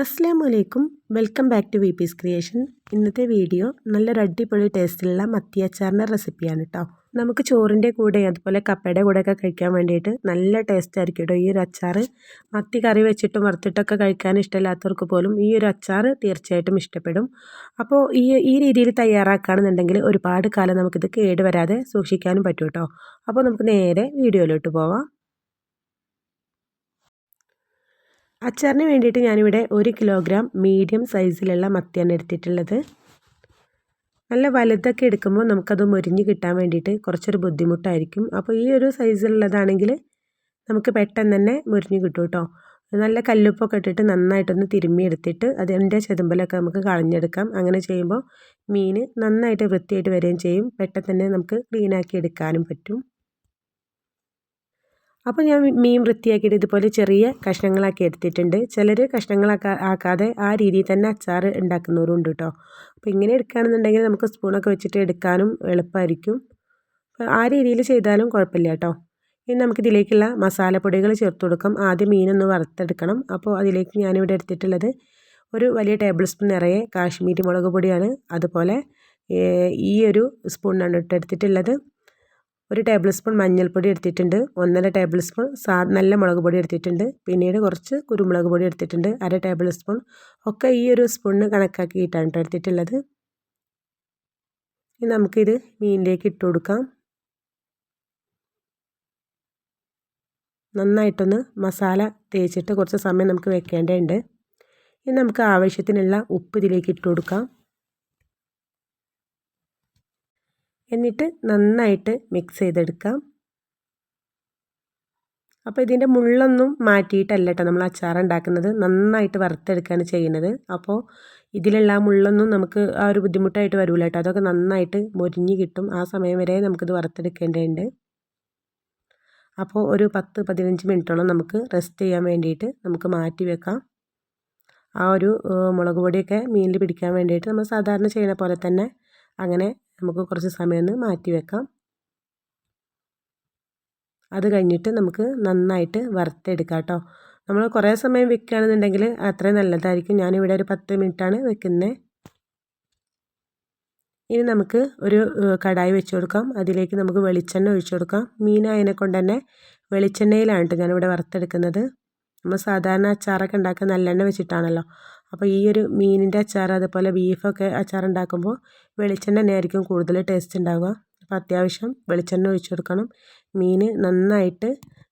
അസ്സാം വലൈക്കും welcome back to V peace creation ഇന്നത്തെ വീഡിയോ നല്ലൊരു അടിപൊളി ടേസ്റ്റിലുള്ള മത്തി അച്ചാറിന്റെ റെസിപ്പിയാണ് കേട്ടോ നമുക്ക് ചോറിന്റെ കൂടെ അതുപോലെ കപ്പയുടെ കൂടെയൊക്കെ കഴിക്കാൻ വേണ്ടിയിട്ട് നല്ല ടേസ്റ്റ് ആയിരിക്കും കേട്ടോ ഈ ഒരു അച്ചാർ മത്തി കറി വെച്ചിട്ടും വറുത്തിട്ടൊക്കെ കഴിക്കാൻ ഇഷ്ടമില്ലാത്തവർക്ക് പോലും ഈ ഒരു അച്ചാർ തീർച്ചയായിട്ടും ഇഷ്ടപ്പെടും. അപ്പോൾ ഈ ഈ രീതിയിൽ തയ്യാറാക്കുകയാണെന്നുണ്ടെങ്കിൽ ഒരുപാട് കാലം നമുക്കിത് കേടുവരാതെ സൂക്ഷിക്കാനും പറ്റും കേട്ടോ അപ്പോൾ നമുക്ക് നേരെ വീഡിയോയിലോട്ട് പോവാം. അച്ചാറിന് വേണ്ടിയിട്ട് ഞാനിവിടെ ഒരു കിലോഗ്രാം മീഡിയം സൈസിലുള്ള മത്തിയാണ് എടുത്തിട്ടുള്ളത്. നല്ല വലുതൊക്കെ എടുക്കുമ്പോൾ നമുക്കത് മുരിഞ്ഞ് കിട്ടാൻ വേണ്ടിയിട്ട് കുറച്ചൊരു ബുദ്ധിമുട്ടായിരിക്കും. അപ്പോൾ ഈ ഒരു സൈസിലുള്ളതാണെങ്കിൽ നമുക്ക് പെട്ടെന്ന് തന്നെ മുരിഞ്ഞ് കിട്ടും കേട്ടോ. നല്ല കല്ലുപ്പൊക്കെ ഇട്ടിട്ട് നന്നായിട്ടൊന്ന് തിരുമ്മി എടുത്തിട്ട് അതിന്റെ ചെതുമ്പലൊക്കെ നമുക്ക് കളഞ്ഞെടുക്കാം. അങ്ങനെ ചെയ്യുമ്പോൾ മീൻ നന്നായിട്ട് വൃത്തിയായിട്ട് വരികയും ചെയ്യും. പെട്ടെന്ന് തന്നെ നമുക്ക് ക്ലീനാക്കി എടുക്കാനും പറ്റും. അപ്പോൾ ഞാൻ മീൻ വൃത്തിയാക്കിയിട്ട് ഇതുപോലെ ചെറിയ കഷ്ണങ്ങളാക്കി എടുത്തിട്ടുണ്ട്. ചിലർ കഷ്ണങ്ങളാക്കാ ആക്കാതെ ആ രീതിയിൽ തന്നെ അച്ചാർ ഉണ്ടാക്കുന്നവരും ഉണ്ട് കേട്ടോ അപ്പോൾ ഇങ്ങനെ എടുക്കുകയാണെന്നുണ്ടെങ്കിൽ നമുക്ക് സ്പൂണൊക്കെ വെച്ചിട്ട് എടുക്കാനും എളുപ്പമായിരിക്കും. ആ രീതിയിൽ ചെയ്താലും കുഴപ്പമില്ല കേട്ടോ ഇനി നമുക്കിതിലേക്കുള്ള മസാലപ്പൊടികൾ ചേർത്ത് കൊടുക്കാം. ആദ്യം മീനൊന്ന് വറുത്തെടുക്കണം. അപ്പോൾ അതിലേക്ക് ഞാനിവിടെ എടുത്തിട്ടുള്ളത് ഒരു വലിയ ടേബിൾ സ്പൂൺ നിറയെ കാശ്മീരി മുളക് പൊടിയാണ്. അതുപോലെ ഈ ഒരു സ്പൂണിനാണ് ഇട്ട് എടുത്തിട്ടുള്ളത്. ഒരു ടേബിൾ സ്പൂൺ മഞ്ഞൾപ്പൊടി എടുത്തിട്ടുണ്ട് ഒന്നര ടേബിൾ സ്പൂൺ സാ നല്ല മുളക് പൊടി എടുത്തിട്ടുണ്ട് പിന്നീട് കുറച്ച് കുരുമുളക് പൊടി എടുത്തിട്ടുണ്ട് അര ടേബിൾ സ്പൂൺ ഒക്കെ ഈ ഒരു സ്പൂണിന് കണക്കാക്കിയിട്ടാണ് കേട്ടോ എടുത്തിട്ടുള്ളത്. ഇനി നമുക്കിത് മീനിലേക്ക് ഇട്ട് കൊടുക്കാം. നന്നായിട്ടൊന്ന് മസാല തേച്ചിട്ട് കുറച്ച് സമയം നമുക്ക് വെക്കേണ്ടതുണ്ട്. ഇനി നമുക്ക് ആവശ്യത്തിനുള്ള ഉപ്പ് ഇതിലേക്ക് ഇട്ട് കൊടുക്കാം. എന്നിട്ട് നന്നായിട്ട് മിക്സ് ചെയ്തെടുക്കാം. അപ്പോൾ ഇതിന്റെ മുള്ളൊന്നും മാറ്റിയിട്ടല്ല കേട്ടോ നമ്മൾ അച്ചാർ ഉണ്ടാക്കുന്നത് നന്നായിട്ട് വറുത്തെടുക്കുകയാണ് ചെയ്യുന്നത്. അപ്പോൾ ഇതിലുള്ള ആ മുള്ളൊന്നും നമുക്ക് ആ ഒരു ബുദ്ധിമുട്ടായിട്ട് വരില്ല കേട്ടോ അതൊക്കെ നന്നായിട്ട് മൊരിഞ്ഞ് കിട്ടും. ആ സമയം വരെ നമുക്കിത് വറുത്തെടുക്കേണ്ടതുണ്ട്. അപ്പോൾ ഒരു പത്ത് പതിനഞ്ച് മിനിറ്റോളം നമുക്ക് റെസ്റ്റ് ചെയ്യാൻ വേണ്ടിയിട്ട് നമുക്ക് മാറ്റി വെക്കാം. ആ ഒരു മുളക് പൊടിയൊക്കെ മീനിൽ പിടിക്കാൻ വേണ്ടിയിട്ട് നമ്മൾ സാധാരണ ചെയ്യുന്ന പോലെ തന്നെ അങ്ങനെ നമുക്ക് കുറച്ച് സമയം ഒന്ന് മാറ്റി വെക്കാം. അത് കഴിഞ്ഞിട്ട് നമുക്ക് നന്നായിട്ട് വറുത്തെടുക്കാം കേട്ടോ. നമ്മൾ കുറേ സമയം വെക്കുകയാണെന്നുണ്ടെങ്കിൽ അത്രയും നല്ലതായിരിക്കും. ഞാനിവിടെ ഒരു പത്ത് മിനിറ്റാണ് വെക്കുന്നത്. ഇനി നമുക്ക് ഒരു കടായി വെച്ച് കൊടുക്കാം. അതിലേക്ക് നമുക്ക് വെളിച്ചെണ്ണ ഒഴിച്ചു കൊടുക്കാം. മീനായതിനെ കൊണ്ട് തന്നെ വെളിച്ചെണ്ണയിലാണ് കേട്ടോ ഞാനിവിടെ വറുത്തെടുക്കുന്നത്. നമ്മൾ സാധാരണ അച്ചാറൊക്കെ ഉണ്ടാക്കുക നല്ലെണ്ണ വെച്ചിട്ടാണല്ലോ. അപ്പോൾ ഈ ഒരു മീനിന്റെ അച്ചാർ അതുപോലെ ബീഫൊക്കെ അച്ചാർ ഉണ്ടാക്കുമ്പോൾ വെളിച്ചെണ്ണ തന്നെയായിരിക്കും കൂടുതൽ ടേസ്റ്റ് ഉണ്ടാവുക. അപ്പോൾ അത്യാവശ്യം വെളിച്ചെണ്ണ ഒഴിച്ചു കൊടുക്കണം. മീൻ നന്നായിട്ട്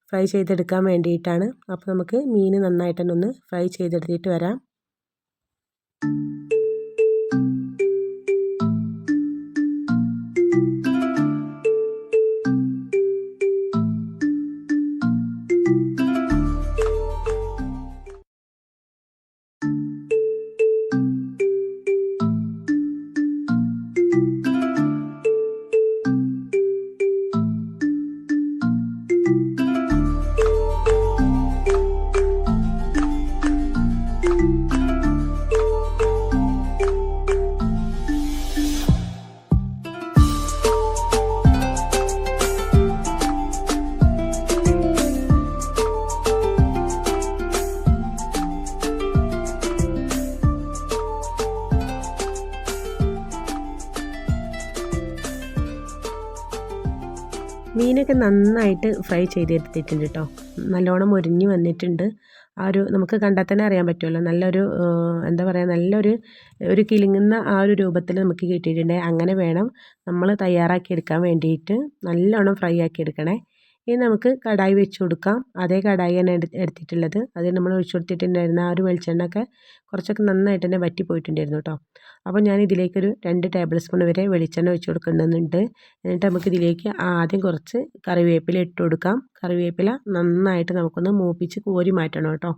ഫ്രൈ ചെയ്തെടുക്കാൻ വേണ്ടിയിട്ടാണ്. അപ്പോൾ നമുക്ക് മീൻ നന്നായിട്ട് തന്നെ ഒന്ന് ഫ്രൈ ചെയ്തെടുത്തിട്ട് വരാം. മീനൊക്കെ നന്നായിട്ട് ഫ്രൈ ചെയ്തെടുത്തിട്ടുണ്ട് കേട്ടോ. നല്ലോണം മുരിഞ്ഞ് വന്നിട്ടുണ്ട്. ആ ഒരു നമുക്ക് കണ്ടാൽ തന്നെ അറിയാൻ പറ്റുമല്ലോ. നല്ലൊരു എന്താ പറയുക നല്ലൊരു ഒരു കിലുങ്ങുന്ന ആ ഒരു രൂപത്തിൽ നമുക്ക് കിട്ടിയിട്ടുണ്ട്. അങ്ങനെ വേണം നമ്മൾ തയ്യാറാക്കി എടുക്കാൻ വേണ്ടിയിട്ട് നല്ലോണം ഫ്രൈ ആക്കി എടുക്കണേ ഇനി നമുക്ക് കടായി വെച്ച് കൊടുക്കാം. അതേ കടായി തന്നെ എടുത്തിട്ടുള്ളത്. അതിൽ നമ്മൾ ഒഴിച്ചു കൊടുത്തിട്ടുണ്ടായിരുന്ന ആ ഒരു വെളിച്ചെണ്ണ ഒക്കെ കുറച്ചൊക്കെ നന്നായിട്ട് തന്നെ വറ്റി പോയിട്ടുണ്ടായിരുന്നു കേട്ടോ. അപ്പോൾ ഞാൻ ഇതിലേക്കൊരു രണ്ട് ടേബിൾ സ്പൂൺ വരെ വെളിച്ചെണ്ണ ഒഴിച്ചു കൊടുക്കുന്നുണ്ട് എന്നിട്ട് നമുക്ക് ഇതിലേക്ക് ആദ്യം കുറച്ച് കറിവേപ്പില ഇട്ട് കൊടുക്കാം. കറിവേപ്പില നന്നായിട്ട് നമുക്കൊന്ന് മൂപ്പിച്ച് കോരി മാറ്റണം കേട്ടോ.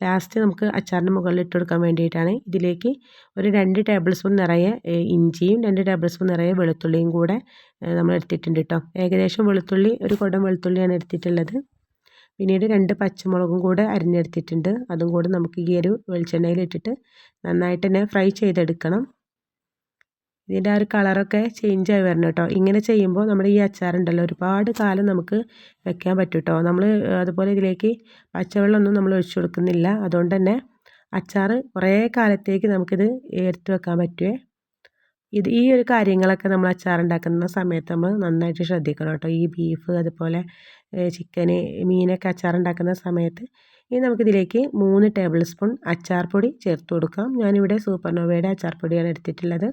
ലാസ്റ്റ് നമുക്ക് അച്ചാറിന്റെ മുകളിൽ ഇട്ട് കൊടുക്കാൻ വേണ്ടിയിട്ടാണ്. ഇതിലേക്ക് ഒരു രണ്ട് ടേബിൾ സ്പൂൺ നിറയെ ഇഞ്ചിയും രണ്ട് ടേബിൾ സ്പൂൺ നിറയെ വെളുത്തുള്ളിയും കൂടെ നമ്മൾ എടുത്തിട്ടുണ്ട് കേട്ടോ ഏകദേശം വെളുത്തുള്ളി ഒരു കുടം വെളുത്തുള്ളിയാണ് എടുത്തിട്ടുള്ളത്. പിന്നീട് രണ്ട് പച്ചമുളകും കൂടെ അരിഞ്ഞെടുത്തിട്ടുണ്ട്. അതും കൂടെ നമുക്ക് ഈ ഒരു വെളിച്ചെണ്ണയിൽ ഇട്ടിട്ട് നന്നായിട്ട് തന്നെ ഫ്രൈ ചെയ്തെടുക്കണം. ഇതിന്റെ ആ ഒരു കളറൊക്കെ ചേഞ്ച് ആയി വരണം കേട്ടോ ഇങ്ങനെ ചെയ്യുമ്പോൾ നമ്മുടെ ഈ അച്ചാറുണ്ടല്ലോ ഒരുപാട് കാലം നമുക്ക് വെക്കാൻ പറ്റും കേട്ടോ നമ്മൾ അതുപോലെ ഇതിലേക്ക് പച്ചവെള്ളമൊന്നും നമ്മൾ ഒഴിച്ചു കൊടുക്കുന്നില്ല. അതുകൊണ്ട് തന്നെ അച്ചാർ കുറേ കാലത്തേക്ക് നമുക്കിത് എടുത്തു വെക്കാൻ പറ്റുമേ ഇത് ഈ ഒരു കാര്യങ്ങളൊക്കെ നമ്മൾ അച്ചാർ ഉണ്ടാക്കുന്ന സമയത്ത് നമ്മൾ നന്നായിട്ട് ശ്രദ്ധിക്കണം കേട്ടോ ഈ ബീഫ് അതുപോലെ ചിക്കന് മീനൊക്കെ അച്ചാർ ഉണ്ടാക്കുന്ന സമയത്ത് ഇനി നമുക്കിതിലേക്ക് മൂന്ന് ടേബിൾ സ്പൂൺ അച്ചാർ പൊടി ചേർത്ത് കൊടുക്കാം. ഞാനിവിടെ സൂപ്പർ നോവയുടെ അച്ചാർ പൊടിയാണ് എടുത്തിട്ടുള്ളത്.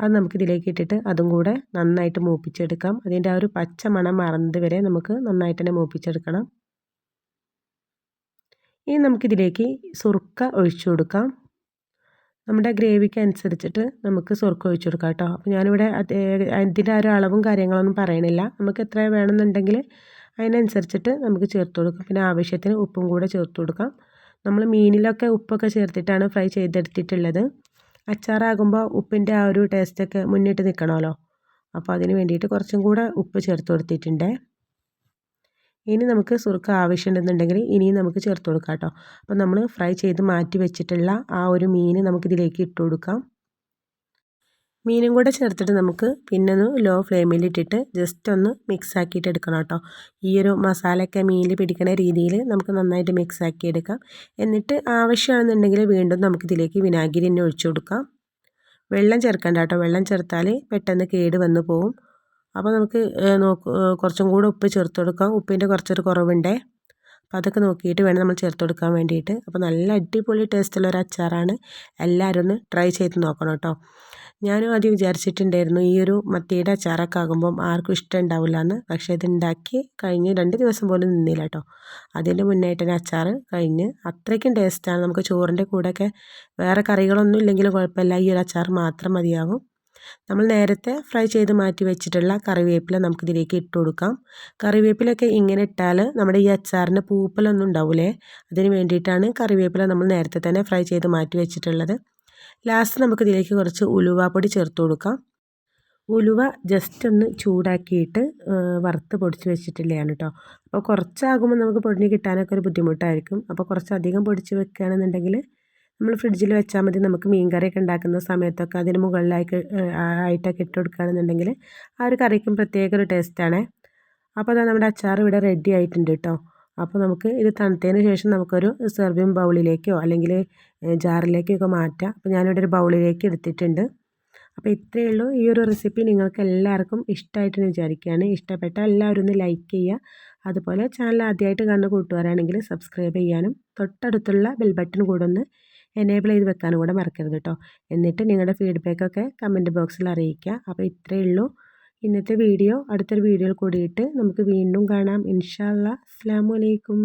അത് നമുക്കിതിലേക്ക് ഇട്ടിട്ട് അതും കൂടെ നന്നായിട്ട് മൂപ്പിച്ചെടുക്കാം. അതിന്റെ ആ ഒരു പച്ച മണം മറന്നത് വരെ നമുക്ക് നന്നായിട്ട് തന്നെ മൂപ്പിച്ചെടുക്കണം. ഇനി നമുക്കിതിലേക്ക് സുർക്ക ഒഴിച്ചു കൊടുക്കാം. നമ്മുടെ ഗ്രേവിക്ക് അനുസരിച്ചിട്ട് നമുക്ക് സുർക്ക ഒഴിച്ചു കൊടുക്കാം കേട്ടോ. അപ്പോൾ ഞാനിവിടെ അതിന്റെ ഒരു അളവും കാര്യങ്ങളൊന്നും പറയണില്ല. നമുക്ക് എത്ര വേണമെന്നുണ്ടെങ്കിൽ അതിനനുസരിച്ചിട്ട് നമുക്ക് ചേർത്ത് കൊടുക്കാം. പിന്നെ ആവശ്യത്തിന് ഉപ്പും കൂടെ ചേർത്ത് കൊടുക്കാം. നമ്മൾ മീനിലൊക്കെ ഉപ്പൊക്കെ ചേർത്തിട്ടാണ് ഫ്രൈ ചെയ്തെടുത്തിട്ടുള്ളത്. അച്ചാറാകുമ്പോൾ ഉപ്പിന്റെ ആ ഒരു ടേസ്റ്റൊക്കെ മുന്നിട്ട് നിൽക്കണമല്ലോ അപ്പോൾ അതിന് വേണ്ടിയിട്ട് കുറച്ചും കൂടെ ഉപ്പ് ചേർത്ത് കൊടുത്തിട്ടുണ്ട്. ഇനി നമുക്ക് സുറുക്ക ആവശ്യമുണ്ടെന്നുണ്ടെങ്കിൽ ഇനിയും നമുക്ക് ചേർത്ത് കൊടുക്കാം കേട്ടോ. അപ്പോൾ നമ്മൾ ഫ്രൈ ചെയ്ത് മാറ്റി വെച്ചിട്ടുള്ള ആ ഒരു മീൻ നമുക്കിതിലേക്ക് ഇട്ട് കൊടുക്കാം. മീനും കൂടെ ചേർത്തിട്ട് നമുക്ക് പിന്നെ ഒന്ന് ലോ ഫ്ലെയിമിലിട്ടിട്ട് ജസ്റ്റ് ഒന്ന് മിക്സ് ആക്കിയിട്ട് എടുക്കണം കേട്ടോ. ഈ ഒരു മസാലയൊക്കെ മീനിൽ പിടിക്കുന്ന രീതിയിൽ നമുക്ക് നന്നായിട്ട് മിക്സ് ആക്കി എടുക്കാം. എന്നിട്ട് ആവശ്യമാണെന്നുണ്ടെങ്കിൽ വീണ്ടും നമുക്ക് ഇതിലേക്ക് വിനാഗിരി തന്നെ ഒഴിച്ചു കൊടുക്കാം. വെള്ളം ചേർക്കണ്ട കേട്ടോ. വെള്ളം ചേർത്താൽ പെട്ടെന്ന് കേട് വന്ന് പോവും. അപ്പോൾ നമുക്ക് നോക്ക് കുറച്ചും കൂടെ ഉപ്പ് ചേർത്ത് കൊടുക്കാം. ഉപ്പിന്റെ കുറച്ചൊരു കുറവുണ്ടേ. അപ്പോൾ അതൊക്കെ നോക്കിയിട്ട് വേണം നമ്മൾ ചേർത്ത് കൊടുക്കാൻ വേണ്ടിയിട്ട്. അപ്പോൾ നല്ല അടിപൊളി ടേസ്റ്റുള്ള ഒരു അച്ചാറാണ്. എല്ലാവരും ഒന്ന് ട്രൈ ചെയ്ത് നോക്കണം കേട്ടോ. ഞാനും ആദ്യം വിചാരിച്ചിട്ടുണ്ടായിരുന്നു ഈ ഒരു മത്തിയുടെ അച്ചാറൊക്കെ ആർക്കും ഇഷ്ടം ഉണ്ടാവില്ല എന്ന് പക്ഷേ ഇത് ഉണ്ടാക്കി കഴിഞ്ഞ് രണ്ട് ദിവസം പോലും നിന്നില്ല കേട്ടോ അതിന്റെ മുന്നായിട്ട് തന്നെ അച്ചാർ കഴിഞ്ഞ് അത്രയ്ക്കും ടേസ്റ്റാണ്. നമുക്ക് ചോറിന്റെ കൂടെയൊക്കെ വേറെ കറികളൊന്നും ഇല്ലെങ്കിലും കുഴപ്പമില്ല. ഈ ഒരു അച്ചാർ മാത്രം മതിയാകും നമ്മൾ നേരത്തെ ഫ്രൈ ചെയ്ത് മാറ്റി വെച്ചിട്ടുള്ള കറിവേപ്പില നമുക്കിതിലേക്ക് ഇട്ട് കൊടുക്കാം. കറിവേപ്പിലൊക്കെ ഇങ്ങനെ ഇട്ടാൽ നമ്മുടെ ഈ അച്ചാറിന് പൂപ്പലൊന്നും ഉണ്ടാവില്ലേ അതിന് വേണ്ടിയിട്ടാണ് കറിവേപ്പില നമ്മൾ നേരത്തെ തന്നെ ഫ്രൈ ചെയ്ത് മാറ്റി വെച്ചിട്ടുള്ളത്. ലാസ്റ്റ് നമുക്ക് ഇതിലേക്ക് കുറച്ച് ഉലുവാപ്പൊടി ചേർത്ത് കൊടുക്കാം. ഉലുവ ജസ്റ്റ് ഒന്ന് ചൂടാക്കിയിട്ട് വറുത്ത് പൊടിച്ച് വെച്ചിട്ടില്ലയാണ് കേട്ടോ അപ്പോൾ കുറച്ചാകുമ്പോൾ നമുക്ക് പൊടിഞ്ഞ് കിട്ടാനൊക്കെ ഒരു ബുദ്ധിമുട്ടായിരിക്കും. അപ്പോൾ കുറച്ചധികം പൊടിച്ച് വെക്കുകയാണെന്നുണ്ടെങ്കിൽ നമ്മൾ ഫ്രിഡ്ജിൽ വെച്ചാൽ മതി. നമുക്ക് മീൻ കറിയൊക്കെ ഉണ്ടാക്കുന്ന സമയത്തൊക്കെ അതിന് മുകളിലായിട്ട് ആയിട്ടൊക്കെ ഇട്ട് കൊടുക്കുകയാണെന്നുണ്ടെങ്കിൽ ആ ഒരു കറിക്കും പ്രത്യേക ഒരു ടേസ്റ്റാണ് അപ്പോൾ അതാ നമ്മുടെ അച്ചാർ ഇവിടെ റെഡി ആയിട്ടുണ്ട് കേട്ടോ അപ്പോൾ നമുക്ക് ഇത് തണുത്തതിന് ശേഷം നമുക്കൊരു സെർവിങ് ബൗളിലേക്കോ അല്ലെങ്കിൽ ജാറിലേക്കോ ഒക്കെ മാറ്റാം. അപ്പോൾ ഞാനിവിടെ ഒരു ബൗളിലേക്ക് എടുത്തിട്ടുണ്ട്. അപ്പോൾ ഇത്രയേ ഉള്ളൂ. ഈ ഒരു റെസിപ്പി നിങ്ങൾക്ക് എല്ലാവർക്കും ഇഷ്ടമായിട്ടെന്ന് വിചാരിക്കുകയാണ്. ഇഷ്ടപ്പെട്ട എല്ലാവരും ഒന്ന് ലൈക്ക് ചെയ്യുക. അതുപോലെ ചാനൽ ആദ്യമായിട്ട് കാണുന്ന കൂട്ടുകാരാണെങ്കിൽ സബ്സ്ക്രൈബ് ചെയ്യാനും തൊട്ടടുത്തുള്ള ബെൽ ബട്ടൺ കൂടെ ഒന്ന് എനേബിൾ ചെയ്ത് വെക്കാനും കൂടെ മറക്കരുത് കേട്ടോ. എന്നിട്ട് നിങ്ങളുടെ ഫീഡ്ബാക്കൊക്കെ കമന്റ് ബോക്സിൽ അറിയിക്കുക. അപ്പോൾ ഇത്രയേ ഉള്ളൂ. ഇന്നത്തെ വീഡിയോ അടുത്തൊരു വീഡിയോയിൽ കൂടിയിട്ട് നമുക്ക് വീണ്ടും കാണാം. ഇൻഷാല്ല അസ്സാം വലൈക്കും